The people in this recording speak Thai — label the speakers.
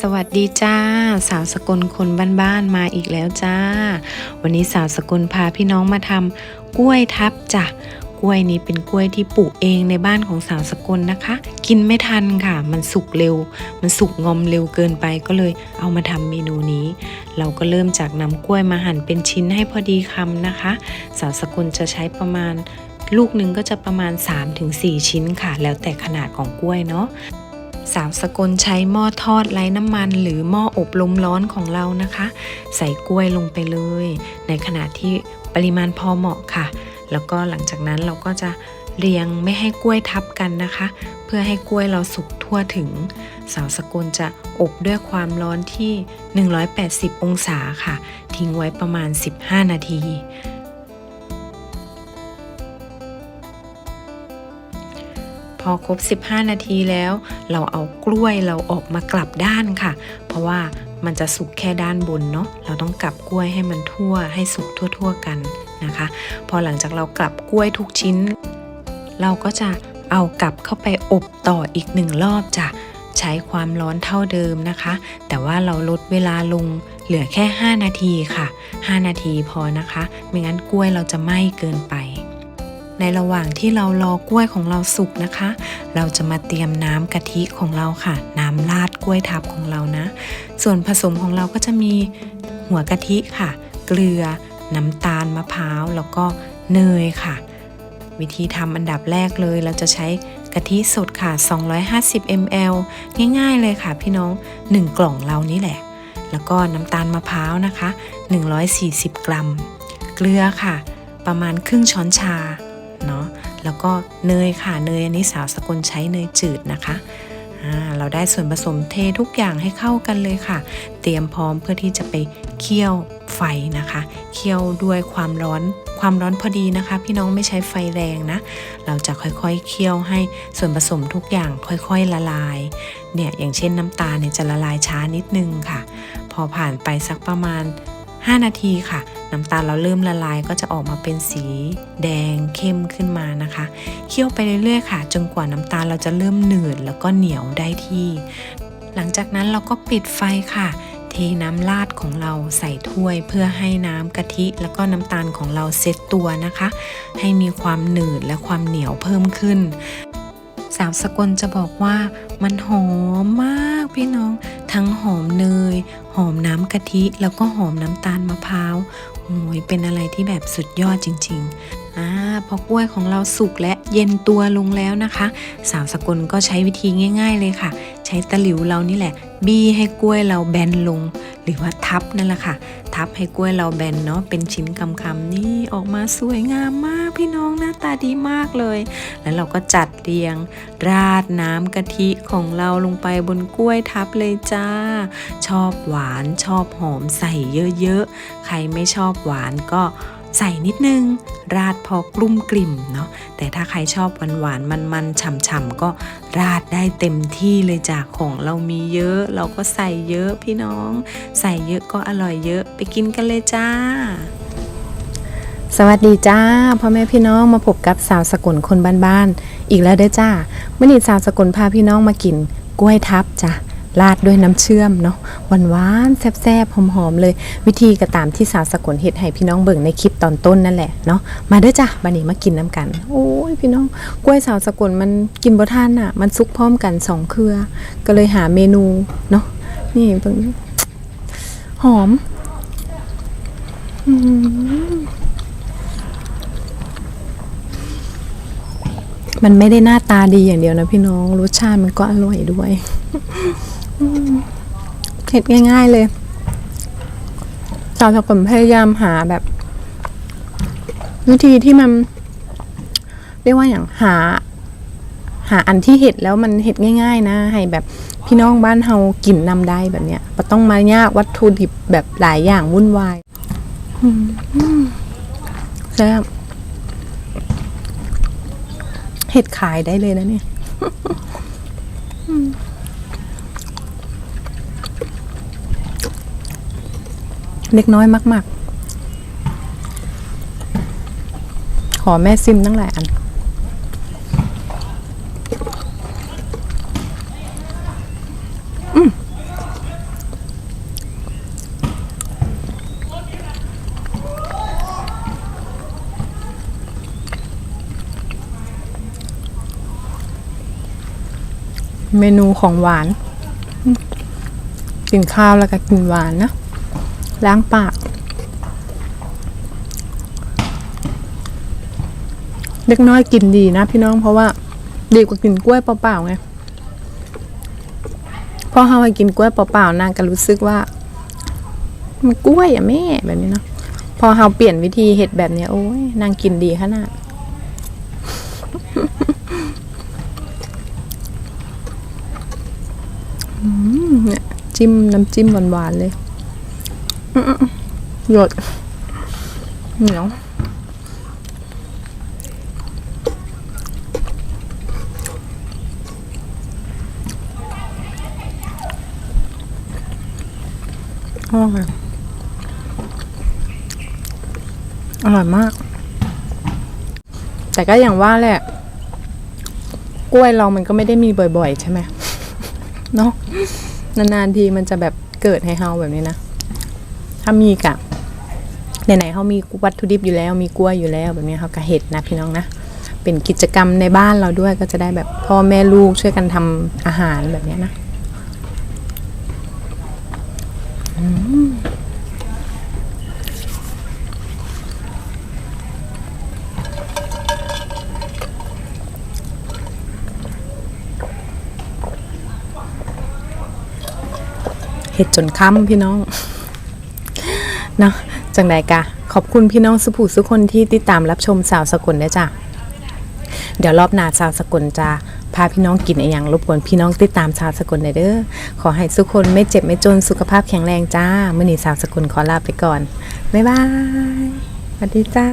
Speaker 1: สวัสดีจ้า สาวสกลคนบ้านๆมาอีกแล้วจ้า วันนี้สาวสกลพาพี่น้องมาทำกล้วยทับจ้ะกล้วยนี้เป็นกล้วยที่ปลูกเองในบ้านของสาวสกลนะคะ กินไม่ทันค่ะ มันสุกเร็ว มันสุกงอมเร็วเกินไปก็เลยเอามาทำเมนูนี้ เราก็เริ่มจากนำกล้วยมาหั่นเป็นชิ้นให้พอดีคำนะคะ สาวสกลจะใช้ประมาณ ลูกหนึ่งก็จะประมาณ 3-4 ชิ้นค่ะ แล้วแต่ขนาดของกล้วยเนาะ สาวสกลใช้หม้อทอดไร้น้ำมัน หรือหม้ออบลมร้อนของเรานะคะ ใส่กล้วยลงไปเลย ในขณะที่ปริมาณพอเหมาะค่ะ แล้วก็หลังจากนั้นเราก็จะเรียงไม่ให้กล้วยทับกันนะคะ เพื่อให้กล้วยเราสุกทั่วถึง สาวสกลจะอบด้วยความร้อนที่ 180 องศาค่ะ ทิ้งไว้ประมาณ 15 นาที พอครบ 15 นาทีแล้ว เราเอากล้วยเราออกมากลับด้านค่ะ เพราะว่ามันจะสุกแค่ด้านบนเนาะ เราต้องกลับกล้วยให้มันทั่วให้สุกทั่ว ๆกันนะคะ พอหลังจากเรากลับกล้วยทุกชิ้น เราก็จะเอากลับเข้าไปอบต่ออีกหนึ่งรอบจ้ะ ใช้ความร้อนเท่าเดิมนะคะ แต่ว่าเราลดเวลาลงเหลือแค่ 5 นาทีค่ะ 5 นาทีพอนะคะ ไม่งั้นกล้วยเราจะไหม้เกินไป ในระหว่างที่เรารอกล้วยของเราสุกนะคะ เราจะมาเตรียมน้ำกะทิของเราค่ะ น้ำราดกล้วยทับของเรานะ ส่วนผสมของเราก็จะมีหัวกะทิค่ะ เกลือ น้ำตาลมะพร้าวแล้วก็เนยค่ะ วิธีทำอันดับแรกเลยเราจะใช้กะทิสดค่ะ 250 ml ง่ายๆเลยค่ะพี่น้อง 1 กล่องเรานี่แหละ แล้วก็น้ำตาลมะพร้าวนะคะ 140 กรัม เกลือค่ะ ประมาณครึ่งช้อนชา เนาะแล้วก็เนยค่ะเนยอันนี้สาวสกลใช้เนยจืดนะคะเราได้ส่วนผสมเททุกอย่างให้เข้ากันเลยค่ะ เตรียมพร้อมเพื่อที่จะไปเคี่ยวไฟนะคะ เคี่ยวด้วยความร้อนความร้อนพอดีนะคะ พี่น้องไม่ใช้ไฟแรงนะ เราจะค่อยๆเคี่ยวให้ส่วนผสมทุกอย่างค่อยๆละลาย เนี่ยอย่างเช่นน้ำตาลเนี่ยจะละลายช้านิดนึงค่ะ พอผ่านไปสักประมาณ 5 นาทีค่ะ น้ำตาลเราเริ่มละลายก็จะออกมาเป็นสีแดงเข้มขึ้นมานะคะ เคี่ยวไปเรื่อยๆค่ะ จนกว่าน้ำตาลเราจะเริ่มหนืดแล้วก็เหนียวได้ที่ หลังจากนั้นเราก็ปิดไฟค่ะ เทน้ำราดของเราใส่ถ้วยเพื่อให้น้ำกะทิแล้วก็น้ำตาลของเราเซตตัวนะคะ ให้มีความหนืดและความเหนียวเพิ่มขึ้นสาวสกลจะบอกว่ามันหอมมากพี่น้อง ทั้งหอมเนย หอมน้ำกะทิ แล้วก็หอมน้ำตาลมะพร้าวโอ้ยเป็นอะไรที่แบบสุดยอดจริงๆอ่าพอกล้วยของเราสุกและเย็นตัวลงแล้วนะคะ สาวสกลก็ใช้วิธีง่าย ๆ เลยค่ะ ใช้ตะหลิวเรานี่แหละ บี้ให้กล้วยเราแบนลง หรือว่าทับนั่นแหละค่ะ ทับให้กล้วยเราแบนเนาะเป็นชิ้นคำๆนี่ออกมาสวยงามมาก พี่น้องหน้าตาดีมากเลย แล้วเราก็จัดเรียง ราดน้ำกะทิของเราลงไปบนกล้วยทับเลยจ้า ชอบหวานชอบหอมใส่เยอะๆ ใครไม่ชอบหวานก็ใส่นิดนึง ราดพอกลุ่มกลิ่มเนาะแต่ถ้าใครชอบหวานหวานๆมันๆฉ่ำๆก็ราดได้เต็มที่เลยจ้าของเรามีเยอะ เราก็ใส่เยอะพี่น้อง ใส่เยอะก็อร่อยเยอะไปกินกันเลยจ้า สวัสดีจ้าพ่อแม่พี่น้องมาพบกับสาวสกุลคนบ้านๆอีกแล้วเด้อจ้าเมื่อนี้สาวสกุลพาพี่น้องมากินกล้วยทับจ้ะราดด้วยน้ำเชื่อมเนาะหวานหวานแซ่บๆหอมๆเลย วิธีก็ตามที่สาวสกุลเฮ็ดให้พี่น้องเบิ่งในคลิปตอนต้นนั่นแหละเนาะมาเด้อจ้าบัดนี้มากินน้ำกัน โอ้ยพี่น้องกล้วยสาวสกุลมันกินบ่ทันอะ มันซุกพร้อมกันสองเครือ ก็เลยหาเมนูเนาะนี่เบิ่งหอมอืม มันไม่ได้หน้าตาดีอย่างเดียวนะพี่น้อง รสชาติมันก็อร่อยด้วยเผ็ดง่าย ๆเลยสาวสกลพยายามหาแบบ วิธีที่มัน เรียกว่าอย่างหา หาอันที่เห็ดแล้วมันเห็ดง่าย ๆ นะ ให้แบบพี่น้องบ้านเฮากินนำได้แบบเนี้ยบ่ต้องมายากวัตถุดิบแบบหลายอย่างวุ่นวาย อืมแซ่บ เห็ดขายได้เลยนะเนี่ยเล็กน้อยมาก ๆ ขอแม่ซิมตั้งหลายอัน
Speaker 2: เมนูของหวาน กินข้าวแล้วก็กินหวานนะ ล้างปาก เล็กน้อยกินดีนะพี่น้องเพราะว่าดีกว่ากินกล้วยเปล่าๆไงพอเฮาไปกินกล้วยเปล่าๆนางก็รู้สึกว่า มันกล้วยอะแม่แบบนี้เนาะพอเฮาเปลี่ยนวิธีเห็ดแบบเนี้ยโอ้ยนางกินดีขนาด อืม เนี่ยจิ้มน้ำจิ้มหวานๆเลยหยดเหนียวอร่อยอร่อยมาก แต่ก็อย่างว่าแหละ กล้วยเรามันก็ไม่ได้มีบ่อยๆ ใช่ไหมเนาะ นานๆทีมันจะแบบเกิดให้เฮาแบบนี้นะ ถ้ามีกะไหนๆเขามีวัตถุดิบอยู่แล้ว มีกล้วยอยู่แล้วแบบนี้เขาก็เห็ดนะพี่น้องนะ เป็นกิจกรรมในบ้านเราด้วยก็จะได้แบบพ่อแม่ลูกช่วยกันทำอาหารแบบนี้นะ อืม เห็ดจนค่ำพี่น้องเนาะจังใดกะ ขอบคุณพี่น้องสุภูสุคนที่ติดตามรับชมสาวสกุลได้จ้ะ เดี๋ยวรอบหน้าสาวสกุลจะพาพี่น้องกินอะไรอย่างรบกวนพี่น้องติดตามสาวสกุลเด้อ ขอให้ทุกคนไม่เจ็บไม่จนสุขภาพแข็งแรงจ้ามื่อนี้สาวสกุลขอลาไปก่อน บ๊ายบายสวัสดีจ้า